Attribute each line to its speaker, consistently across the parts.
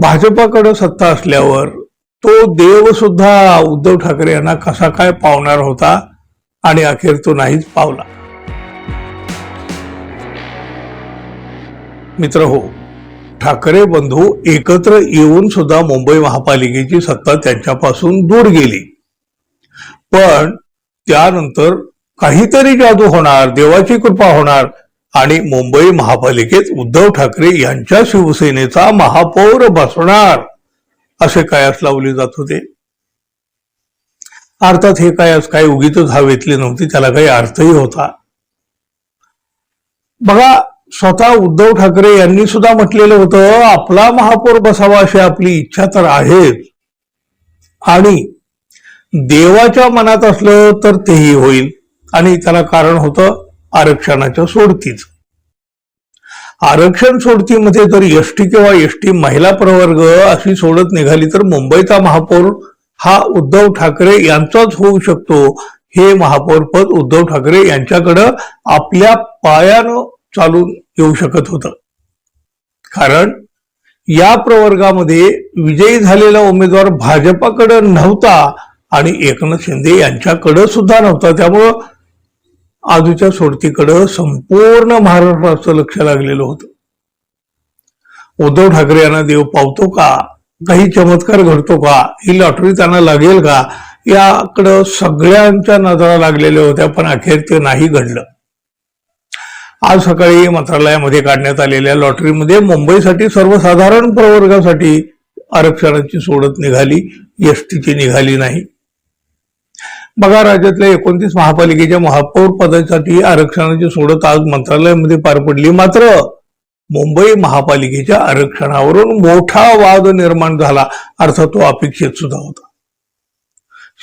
Speaker 1: भाजपाकडं सत्ता असल्यावर तो देव सुद्धा उद्धव ठाकरे यांना कसा काय पावणार होता आणि अखेर तो नाहीच पावला. मित्र हो ठाकरे बंधू एकत्र येऊन सुद्धा मुंबई महापालिकेची सत्ता त्यांच्यापासून दूर गेली. पण त्यानंतर काहीतरी जादू होणार देवाची कृपा होणार आणि मुंबई महापालिकेत उद्धव ठाकरे यांच्या शिवसेनेचा महापौर बसणार. असे कायस लावले जात होते. अर्थात हे काय काय उगीच हवेतले नव्हते त्याला काही अर्थही होता. बघा स्वतः उद्धव ठाकरे यांनी सुद्धा म्हटलेलं होतं आपला महापौर बसावा अशी आपली इच्छा तर आहेच. आणि देवाच्या मनात असलं तर तेही होईल. आणि त्याला कारण होतं आरक्षणाच्या सोडतीच. आरक्षण सोडतीमध्ये जर एसटी किंवा एसटी महिला प्रवर्ग अशी सोडत निघाली तर मुंबईचा महापौर हा उद्धव ठाकरे यांचाच होऊ शकतो. हे महापौर पद उद्धव ठाकरे यांच्याकडं आपल्या पायानं चालून येऊ शकत होतं. कारण या प्रवर्गामध्ये विजयी झालेला उमेदवार भाजपाकडं नव्हता आणि एकनाथ शिंदे यांच्याकडं सुद्धा नव्हता. त्यामुळं आजूच्या सोडतीकडं संपूर्ण महाराष्ट्राचं लक्ष लागलेलं होतं. उद्धव ठाकरे यांना देव पावतो का? काही चमत्कार घडतो का? ही लॉटरी त्यांना लागेल का? याकडं सगळ्यांच्या नजरा लागलेल्या होत्या पण अखेर ते नाही घडलं. आज सकाळी मंत्रालयामध्ये काढण्यात आलेल्या लॉटरीमध्ये मुंबईसाठी सर्वसाधारण प्रवर्गासाठी आरक्षणाची सोडत निघाली एसटीची निघाली नाही. बघा राज्यातल्या एकोणतीस महापालिकेच्या महापौर पदासाठी आरक्षणाची सोडत आज मंत्रालयामध्ये पार पडली. मात्र मुंबई महापालिकेच्या आरक्षणावरून मोठा वाद निर्माण झाला. अर्थात तो अपेक्षित सुद्धा होता.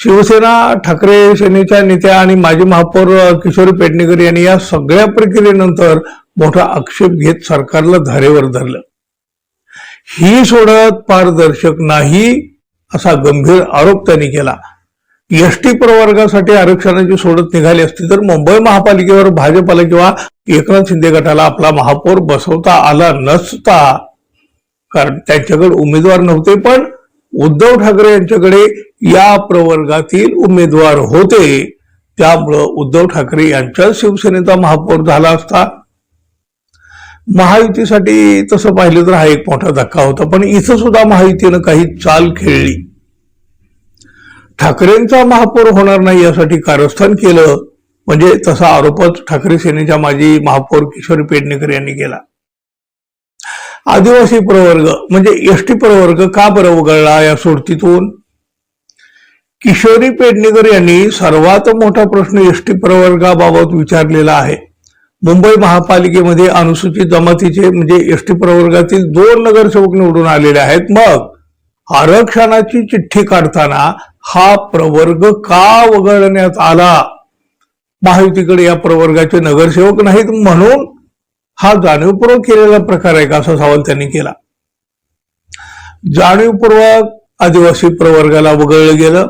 Speaker 1: शिवसेना ठाकरे सेनेच्या नेत्या आणि माजी महापौर किशोरी पेडणेकर यांनी या सगळ्या प्रक्रियेनंतर मोठा आक्षेप घेत सरकारला धारेवर धरलं. ही सोडत पारदर्शक नाही असा गंभीर आरोप त्यांनी केला. एसटी प्रवर्गासाठी आरक्षणाची सोडत निघाली असती तर मुंबई महापालिकेवर भाजपाला किंवा एकनाथ शिंदे गटाला आपला महापौर बसवता आला नसता. कारण त्यांच्याकडे उमेदवार नव्हते पण उद्धव ठाकरे यांच्याकडे या प्रवर्गातील उमेदवार होते. त्यामुळं उद्धव ठाकरे यांच्या शिवसेनेचा महापौर झाला असता. महायुतीसाठी तसं पाहिलं तर हा एक मोठा धक्का होता पण इथं सुद्धा महायुतीनं काही चाल खेळली. ठाकरेंचा महापौर होणार नाही यासाठी कारस्थान केलं म्हणजे तसा आरोपच ठाकरे सेनेच्या माजी महापौर किशोरी पेडणेकर यांनी केला. आदिवासी प्रवर्ग म्हणजे एसटी प्रवर्ग का बरं वगळला या सोडतीतून? किशोरी पेडणेकर यांनी सर्वात मोठा प्रश्न एसटी प्रवर्गाबाबत विचारलेला आहे. मुंबई महापालिकेमध्ये अनुसूचित जमातीचे म्हणजे एसटी प्रवर्गातील दोन नगरसेवक निवडून आलेले आहेत. मग आरक्षणाची चिठ्ठी काढताना हा प्रवर्ग का वगळण्यात आला? महायुतीकडे या प्रवर्गाचे नगरसेवक नाहीत म्हणून हा जाणीवपूर्वक केलेला प्रकार आहे का असा सवाल त्यांनी केला. जाणीवपूर्वक आदिवासी प्रवर्गाला वगळलं गेलं.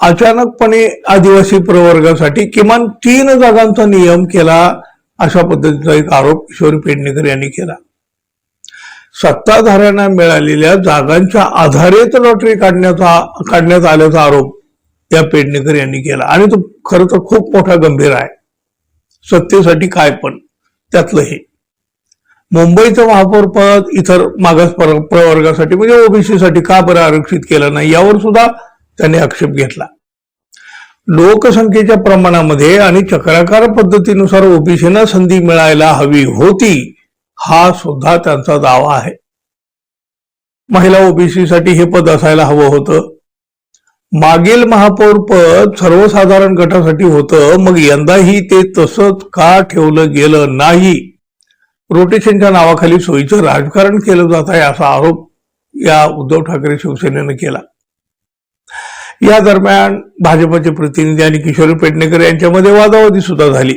Speaker 1: अचानकपणे आदिवासी प्रवर्गासाठी किमान तीन जागांचा नियम केला अशा पद्धतीचा एक आरोप किशोरी पेडणेकर यांनी केला. सत्ताधाऱ्यांना मिळालेल्या जागांच्या आधारे तर लॉटरी काढण्याचा काढण्यात आल्याचा आरोप या पेडणेकर यांनी केला. आणि तो खरं तर खूप मोठा गंभीर आहे. सत्तेसाठी काय पण त्यातलं हे. मुंबईचं महापौर पद इतर मागास पर- प्रवर्गासाठी म्हणजे ओबीसी साठी का बरं आरक्षित केलं नाही यावर सुद्धा त्यांनी आक्षेप घेतला. लोकसंख्येच्या प्रमाणामध्ये आणि चक्राकार पद्धतीनुसार ओबीसीना संधी मिळायला हवी होती हा सुद्धा त्यांचा दावा आहे. महिला ओबीसी साठी हे पद असायला हवं होतं. मागील महापौर पद सर्वसाधारण गटासाठी होतं. मग यंदाही ते तसंच का ठेवलं गेलं नाही? रोटेशनच्या नावाखाली सोयीचं राजकारण केलं जात आहे असा आरोप या उद्धव ठाकरे शिवसेनेनं केला. या दरम्यान भाजपचे प्रतिनिधी आणि किशोरी पेडणेकर यांच्यामध्ये वादावादी सुद्धा झाली.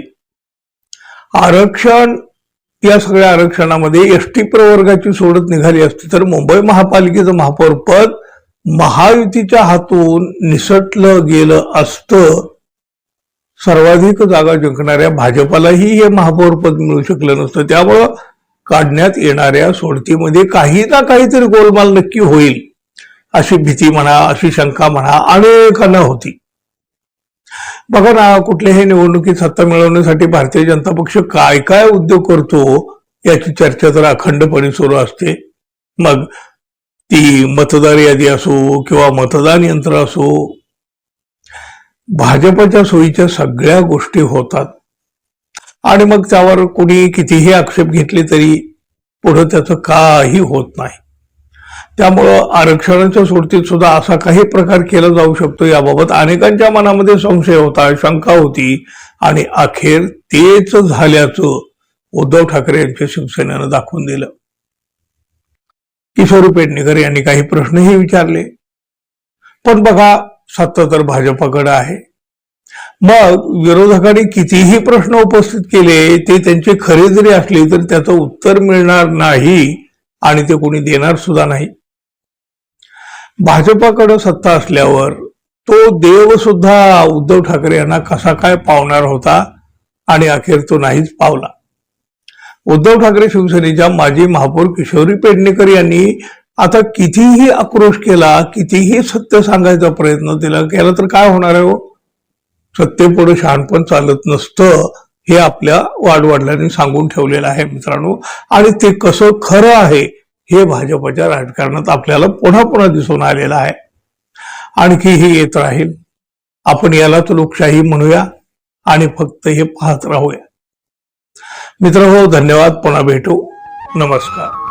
Speaker 1: आरक्षण या सगळ्या आरक्षणामध्ये एस टी प्रवर्गाची सोडत निघाली असती तर मुंबई महापालिकेचं महापौरपद महायुतीच्या हातून निसटलं गेलं असतं. सर्वाधिक जागा जिंकणाऱ्या भाजपालाही हे महापौरपद मिळू शकलं नसतं. त्यामुळं काढण्यात येणाऱ्या सोडतीमध्ये काही ना काहीतरी गोलमाल नक्की होईल अशी भीती म्हणा अशी शंका म्हणा अनेकांना होती. बघा ना कुठल्याही निवडणुकीत सत्ता मिळवण्यासाठी भारतीय जनता पक्ष काय काय उद्योग करतो याची चर्चा तर अखंडपणे सुरू असते. मग ती मतदार यादी असो किंवा मतदान यंत्र असो भाजपच्या सोयीच्या सगळ्या गोष्टी होतात. आणि मग त्यावर कोणी कितीही आक्षेप घेतले तरी पुढं त्याचं काही होत नाही. त्यामुळं आरक्षणाच्या सोडतीत सुद्धा असा काही प्रकार केला जाऊ शकतो याबाबत अनेकांच्या मनामध्ये संशय होता शंका होती आणि अखेर तेच झाल्याचं उद्धव ठाकरे यांच्या शिवसेनेनं दाखवून दिलं. किशोरी पेडणेकर यांनी काही प्रश्नही विचारले. पण बघा सत्ता तर भाजपाकडे आहे. मग विरोधकांनी कितीही प्रश्न उपस्थित केले ते त्यांचे खरे जरी असले तरी त्याचं उत्तर मिळणार नाही आणि ते कोणी देणार सुद्धा नाही. भाजपाकडे सत्ता असल्यावर तो देव सुद्धा उद्धव ठाकरे यांना कसा काय पावणार होता आणि अखेर तो नाहीच पावला. उद्धव ठाकरे शिवसेनेच्या माजी महापौर किशोरी पेडणेकर यांनी आता कितीही आक्रोश केला कितीही सत्य सांगायचा प्रयत्न केला केला तर काय होणार आहे हो? सत्तेपुढे शहाणपण चालत नसतं हे आपल्या वाडवडिलांनी सांगून ठेवलेलं आहे मित्रांनो. आणि ते कसं खरं आहे हे भाजपच्या राजकारणात आपल्याला पुन्हा पुन्हा दिसून आलेलं आहे. आणखी हे येत राहील. आपण यालाच लोकशाही म्हणूया आणि फक्त हे पाहत राहूया. मित्र हो धन्यवाद. पुन्हा भेटू. नमस्कार.